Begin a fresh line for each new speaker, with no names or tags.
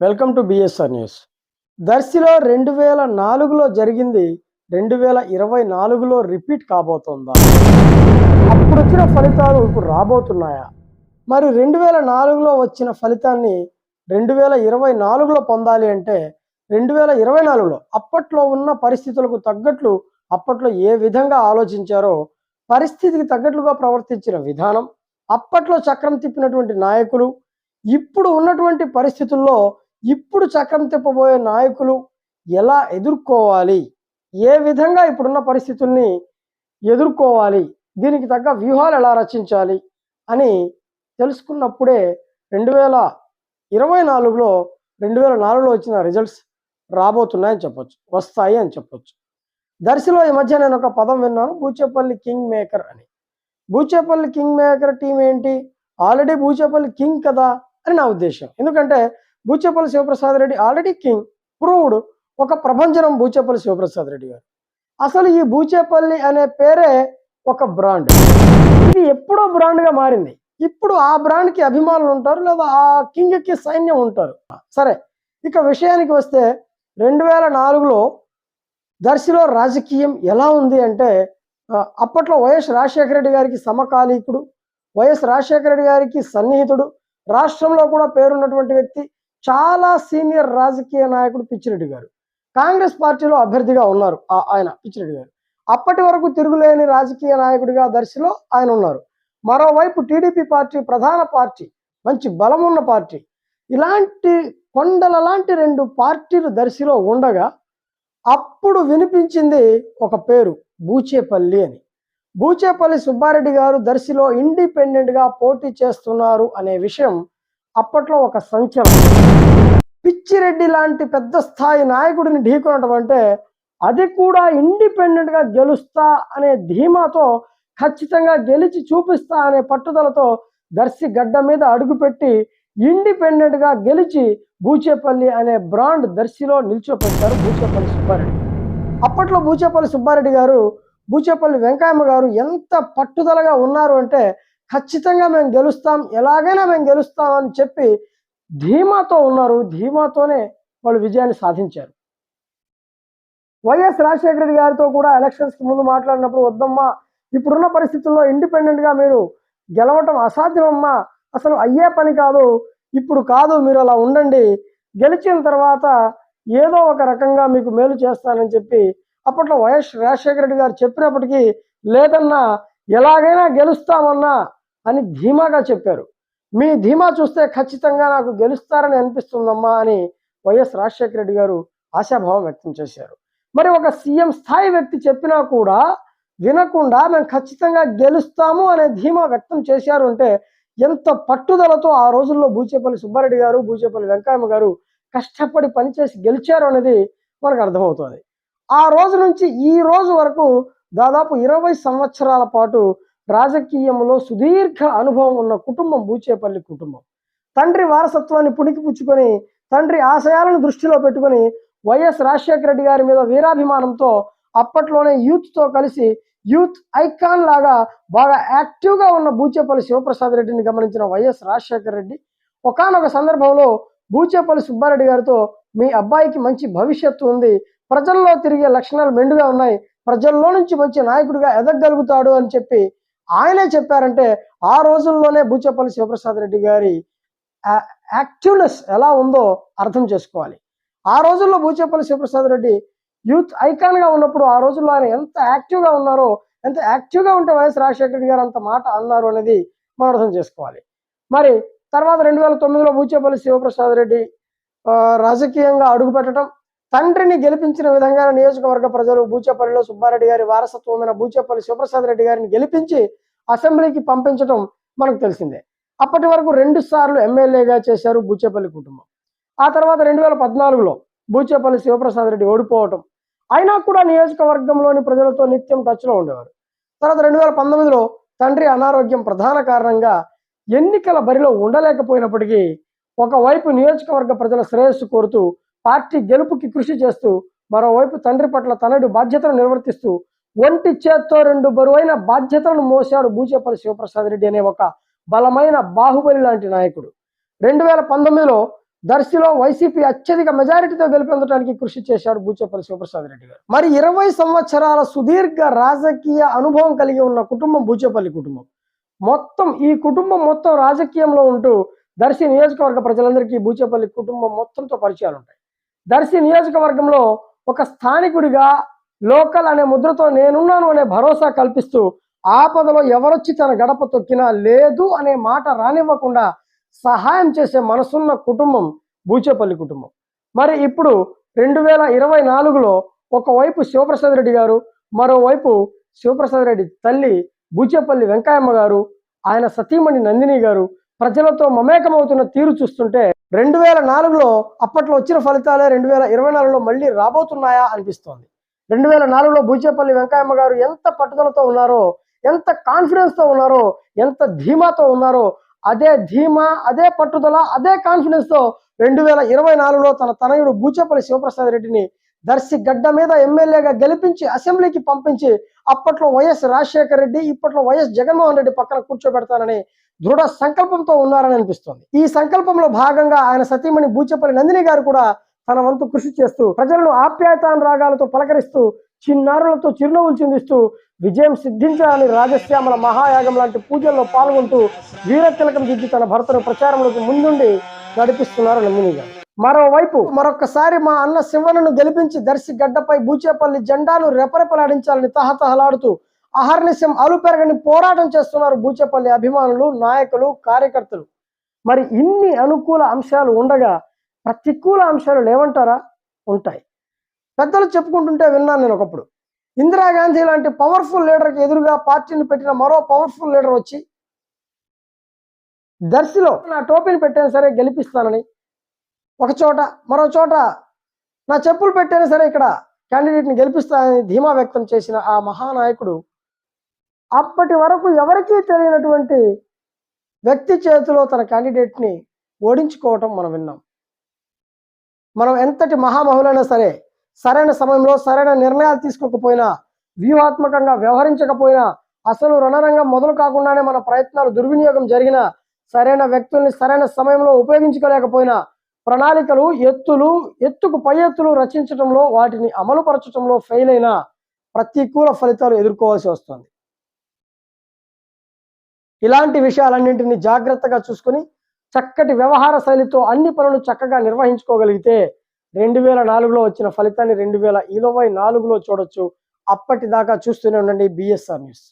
Welcome to BSR news. దర్శిలో రెండు వేల నాలుగులో జరిగింది రెండు వేల ఇరవై నాలుగులో రిపీట్ కాబోతోందా? అప్పుడు వచ్చిన ఫలితాలు ఇప్పుడు రాబోతున్నాయా? మరి రెండు వేల నాలుగులో వచ్చిన ఫలితాన్ని రెండు వేల ఇరవై నాలుగులో పొందాలి అంటే రెండు వేల ఇరవై నాలుగులో అప్పట్లో ఉన్న పరిస్థితులకు తగ్గట్లు అప్పట్లో ఏ విధంగా ఆలోచించారో పరిస్థితికి తగ్గట్లుగా ప్రవర్తించిన విధానం అప్పట్లో చక్రం తిప్పినటువంటి నాయకులు ఇప్పుడు ఉన్నటువంటి పరిస్థితుల్లో ఇప్పుడు చక్రం తిప్పబోయే నాయకులు ఎలా ఎదుర్కోవాలి? ఏ విధంగా ఇప్పుడున్న పరిస్థితుల్ని ఎదుర్కోవాలి? దీనికి తగ్గ వ్యూహాలు ఎలా రచించాలి? అని తెలుసుకున్నప్పుడే రెండు వేల ఇరవై నాలుగులో రెండు వేల నాలుగులో వచ్చిన రిజల్ట్స్ రాబోతున్నాయని చెప్పొచ్చు వస్తాయి అని చెప్పొచ్చు. దర్శిలో ఈ మధ్య నేను ఒక పదం విన్నాను బూచేపల్లి కింగ్ మేకర్ అని. బూచేపల్లి కింగ్ మేకర్ టీం ఏంటి? ఆల్రెడీ బూచేపల్లి కింగ్ కదా అని నా ఉద్దేశం. ఎందుకంటే Buchepalli Sivaprasad Reddy already king. Proved ఒక ప్రభంజనం బూచేపల్లి శివప్రసాద్ రెడ్డి గారు. అసలు ఈ బూచేపల్లి అనే పేరే ఒక బ్రాండ్. ఇది ఎప్పుడో బ్రాండ్గా మారింది. ఇప్పుడు ఆ బ్రాండ్కి అభిమానులు ఉంటారు లేదా ఆ కింగ్కి సైన్యం ఉంటారు. సరే ఇక విషయానికి వస్తే రెండు వేల నాలుగులో దర్శిలో రాజకీయం ఎలా ఉంది అంటే అప్పట్లో వైఎస్ రాజశేఖర రెడ్డి గారికి సమకాలీకుడు వైఎస్ రాజశేఖర రెడ్డి గారికి సన్నిహితుడు రాష్ట్రంలో కూడా పేరున్నటువంటి వ్యక్తి చాలా సీనియర్ రాజకీయ నాయకుడు పిచ్చిరెడ్డి గారు. కాంగ్రెస్ పార్టీలో అభ్యర్థిగా ఉన్నారు ఆ- ఆయన పిచ్చిరెడ్డి గారు. అప్పటి వరకు తిరుగులేని రాజకీయ నాయకుడిగా దర్శిలో ఆయన ఉన్నారు. మరోవైపు టీడీపీ పార్టీ ప్రధాన పార్టీ మంచి బలమున్న పార్టీ. ఇలాంటి కొండల లాంటి రెండు పార్టీలు దర్శిలో ఉండగా అప్పుడు వినిపించింది ఒక పేరు బూచేపల్లి అని. బూచేపల్లి సుబ్బారెడ్డి గారు దర్శిలో ఇండిపెండెంట్గా పోటీ చేస్తున్నారు అనే విషయం అప్పట్లో ఒక సంచలనం. పిచ్చిరెడ్డి లాంటి పెద్ద స్థాయి నాయకుడిని ఢీకొనడం అంటే అది కూడా ఇండిపెండెంట్గా గెలుస్తా అనే ధీమాతో ఖచ్చితంగా గెలిచి చూపిస్తా అనే పట్టుదలతో దర్శి గడ్డ మీద అడుగుపెట్టి ఇండిపెండెంట్గా గెలిచి బూచేపల్లి అనే బ్రాండ్ దర్శిలో నిల్చోపెట్టారు బూచేపల్లి సుబ్బారెడ్డి. అప్పట్లో బూచేపల్లి సుబ్బారెడ్డి గారు బూచేపల్లి వెంకయ్యమ్మ గారు ఎంత పట్టుదలగా ఉన్నారు అంటే ఖచ్చితంగా మేము గెలుస్తాం ఎలాగైనా మేము గెలుస్తాం అని చెప్పి ధీమాతో ఉన్నారు. ధీమాతోనే వాళ్ళు విజయాన్ని సాధించారు. వైఎస్ రాజశేఖర రెడ్డి గారితో కూడా ఎలక్షన్స్కి ముందు మాట్లాడినప్పుడు వద్దమ్మా ఇప్పుడున్న పరిస్థితుల్లో ఇండిపెండెంట్గా మీరు గెలవటం అసాధ్యమమ్మా. అసలు అయ్యే పని కాదు. ఇప్పుడు కాదు మీరు అలా ఉండండి. గెలిచిన తర్వాత ఏదో ఒక రకంగా మీకు మేలు చేస్తానని చెప్పి అప్పట్లో వైఎస్ రాజశేఖర రెడ్డి గారు చెప్పినప్పటికీ లేదన్నా ఎలాగైనా గెలుస్తామన్నా. అని ధీమాగా చెప్పారు. మీ ధీమా చూస్తే ఖచ్చితంగా నాకు గెలుస్తారని అనిపిస్తుందమ్మా అని వైఎస్ రాజశేఖర రెడ్డి గారు ఆశాభావం వ్యక్తం చేశారు. మరి ఒక సీఎం స్థాయి వ్యక్తి చెప్పినా కూడా వినకుండా మేము ఖచ్చితంగా గెలుస్తాము అనే ధీమా వ్యక్తం చేశారు అంటే ఎంత పట్టుదలతో ఆ రోజుల్లో బూచేపల్లి సుబ్బారెడ్డి గారు బూచేపల్లి వెంకయ్య గారు కష్టపడి పనిచేసి గెలిచారు అనేది మనకు అర్థమవుతుంది. ఆ రోజు నుంచి ఈ రోజు వరకు దాదాపు ఇరవై సంవత్సరాల పాటు రాజకీయంలో సుదీర్ఘ అనుభవం ఉన్న కుటుంబం బూచేపల్లి కుటుంబం. తండ్రి వారసత్వాన్ని పుణికి పుచ్చుకొని తండ్రి ఆశయాలను దృష్టిలో పెట్టుకొని వైఎస్ రాజశేఖర రెడ్డి గారి మీద వీరాభిమానంతో అప్పట్లోనే యూత్తో కలిసి యూత్ ఐకాన్ లాగా బాగా యాక్టివ్గా ఉన్న బూచేపల్లి శివప్రసాద్ రెడ్డిని గమనించిన వైఎస్ రాజశేఖర రెడ్డి ఒకానొక సందర్భంలో బూచేపల్లి సుబ్బారెడ్డి గారితో మీ అబ్బాయికి మంచి భవిష్యత్తు ఉంది ప్రజల్లో తిరిగే లక్షణాలు మెండుగా ఉన్నాయి ప్రజల్లో నుంచి మంచి నాయకుడిగా ఎదగగలుగుతాడు అని చెప్పి ఆయనే చెప్పారంటే ఆ రోజుల్లోనే బూచేపల్లి శివప్రసాద్ రెడ్డి గారి యాక్టివ్నెస్ ఎలా ఉందో అర్థం చేసుకోవాలి. ఆ రోజుల్లో బూచేపల్లి శివప్రసాద్ రెడ్డి యూత్ ఐకాన్గా ఉన్నప్పుడు ఆ రోజుల్లో ఆయన ఎంత యాక్టివ్గా ఉన్నారో ఎంత యాక్టివ్గా ఉంటే వైఎస్ రాజశేఖర రెడ్డి గారు అంత మాట అన్నారు అనేది మనం అర్థం చేసుకోవాలి. మరి తర్వాత రెండు వేల తొమ్మిదిలో బూచేపల్లి శివప్రసాద్ రెడ్డి రాజకీయంగా అడుగు పెట్టడం తండ్రిని గెలిపించిన విధంగా నియోజకవర్గ ప్రజలు బూచేపల్లిలో సుబ్బారెడ్డి గారి వారసత్వమైన బూచేపల్లి శివప్రసాద్ రెడ్డి గారిని గెలిపించి అసెంబ్లీకి పంపించడం మనకు తెలిసిందే. అప్పటి వరకు రెండు సార్లు ఎమ్మెల్యేగా చేశారు బూచేపల్లి కుటుంబం. ఆ తర్వాత రెండు వేల పద్నాలుగులో బూచేపల్లి శివప్రసాద్ రెడ్డి ఓడిపోవటం. అయినా కూడా నియోజకవర్గంలోని ప్రజలతో నిత్యం టచ్లో ఉండేవారు. తర్వాత రెండు వేల పంతొమ్మిదిలో తండ్రి అనారోగ్యం ప్రధాన కారణంగా ఎన్నికల బరిలో ఉండలేకపోయినప్పటికీ ఒకవైపు నియోజకవర్గ ప్రజల శ్రేయస్సు కోరుతూ పార్టీ గెలుపుకి కృషి చేస్తూ మరోవైపు తండ్రి పట్ల తనడు బాధ్యతను నిర్వర్తిస్తూ ఒంటి చేత్తో రెండు బరువైన బాధ్యతలను మోశాడు బూచేపల్లి శివప్రసాద్ రెడ్డి అనే ఒక బలమైన బాహుబలి లాంటి నాయకుడు. రెండు వేల పంతొమ్మిదిలో దర్శిలో వైసీపీ అత్యధిక మెజారిటీతో గెలుపొందడానికి కృషి చేశాడు బూచేపల్లి శివప్రసాద్ రెడ్డి గారు. మరి ఇరవై సంవత్సరాల సుదీర్ఘ రాజకీయ అనుభవం కలిగి ఉన్న కుటుంబం బూచేపల్లి కుటుంబం. మొత్తం ఈ కుటుంబం మొత్తం రాజకీయంలో ఉంటూ దర్శి నియోజకవర్గ ప్రజలందరికీ బూచేపల్లి కుటుంబం మొత్తంతో పరిచయాలు ఉంటాయి దర్శి నియోజకవర్గంలో ఒక స్థానికుడిగా లోకల్ అనే ముద్రతో నేనున్నాను అనే భరోసా కల్పిస్తూ ఆపదలో ఎవరొచ్చి తన గడప తొక్కినా లేదు అనే మాట రానివ్వకుండా సహాయం చేసే మనసున్న కుటుంబం బూచేపల్లి కుటుంబం. మరి ఇప్పుడు రెండు వేల ఇరవై నాలుగులో ఒకవైపు శివప్రసాద్ రెడ్డి గారు మరోవైపు శివప్రసాద్ రెడ్డి తల్లి బూచేపల్లి వెంకయ్యమ్మ గారు ఆయన సతీమణి నందిని గారు ప్రజలతో మమేకమవుతున్న తీరు చూస్తుంటే రెండు వేల నాలుగులో అప్పట్లో వచ్చిన ఫలితాలే రెండు వేల ఇరవై నాలుగులో మళ్ళీ రాబోతున్నాయా అనిపిస్తోంది. రెండు వేల నాలుగులో బూచేపల్లి వెంకయ్యమ్మ గారు ఎంత పట్టుదలతో ఉన్నారో ఎంత కాన్ఫిడెన్స్తో ఉన్నారో ఎంత ధీమాతో ఉన్నారో అదే ధీమా అదే పట్టుదల అదే కాన్ఫిడెన్స్తో రెండు వేల ఇరవై నాలుగులో తన తనయుడు బూచేపల్లి శివప్రసాద్ రెడ్డిని దర్శి గడ్డ మీద ఎమ్మెల్యేగా గెలిపించి అసెంబ్లీకి పంపించి అప్పట్లో వైఎస్ రాజశేఖర రెడ్డి ఇప్పట్లో వైఎస్ జగన్మోహన్ రెడ్డి పక్కన కూర్చోబెడతానని దృఢ సంకల్పంతో ఉన్నారని అనిపిస్తోంది. ఈ సంకల్పంలో భాగంగా ఆయన సతీమణి బూచెపల్లి నందిని గారు కూడా తన వంతు కృషి చేస్తూ ప్రజలను ఆప్యాయతానురాగాలతో పలకరిస్తూ చిన్నారులతో చిరునవ్వులు చిందిస్తూ విజయం సిద్ధించాలని రాజశ్యామల మహాయాగం లాంటి పూజల్లో పాల్గొంటూ వీరతిలకం దిద్ది తన భర్తను ప్రచారంలోకి ముందుండి నడిపిస్తున్నారు నందిని గారు. మరోవైపు మరొకసారి మా అన్న శివనను గెలిపించి దర్శి గడ్డపై బూచేపల్లి జెండాను రెపరెపలాడించాలని తహతహలాడుతూ అహర్నిశం అలుపెరగని పోరాటం చేస్తున్నారు బూచేపల్లి అభిమానులు నాయకులు కార్యకర్తలు. మరి ఇన్ని అనుకూల అంశాలు ఉండగా ప్రతికూల అంశాలు లేవంటారా? ఉంటాయి. పెద్దలు చెప్పుకుంటుంటే విన్నాను నేను ఒకప్పుడు. ఇందిరాగాంధీ లాంటి పవర్ఫుల్ లీడర్కి ఎదురుగా పార్టీని పెట్టిన మరో పవర్ఫుల్ లీడర్ వచ్చి దర్శిలో నా టోపీని పెట్టాను సరే గెలిపిస్తానని. ఒక చోట మరో చోట నా చెప్పులు పెట్టాను సరే ఇక్కడ క్యాండిడేట్ని గెలిపిస్తానని ధీమా వ్యక్తం చేసిన ఆ మహానాయకుడు అప్పటి వరకు ఎవరికీ తెలియనటువంటి వ్యక్తి చేతిలో తన క్యాండిడేట్ని ఓడించుకోవటం మనం విన్నాం. మనం ఎంతటి మహామహులైనా సరే సరైన సమయంలో సరైన నిర్ణయాలు తీసుకోకపోయినా వ్యూహాత్మకంగా వ్యవహరించకపోయినా అసలు రణరంగం మొదలు కాకుండానే మన ప్రయత్నాలు దుర్వినియోగం జరిగిన సరైన వ్యక్తుల్ని సరైన సమయంలో ఉపయోగించుకోలేకపోయినా ప్రణాళికలు ఎత్తులు ఎత్తుకు పై ఎత్తులు రచించడంలో వాటిని అమలుపరచడంలో ఫెయిల్ అయిన ప్రతికూల ఫలితాలు ఎదుర్కోవాల్సి వస్తుంది. ఇలాంటి విషయాలన్నింటినీ జాగ్రత్తగా చూసుకొని చక్కటి వ్యవహార శైలితో అన్ని పనులు చక్కగా నిర్వహించుకోగలిగితే రెండు వేల నాలుగులో వచ్చిన ఫలితాన్ని రెండు వేల ఇరవై నాలుగులో చూడొచ్చు. అప్పటిదాకా చూస్తూనే ఉండండి. BSR news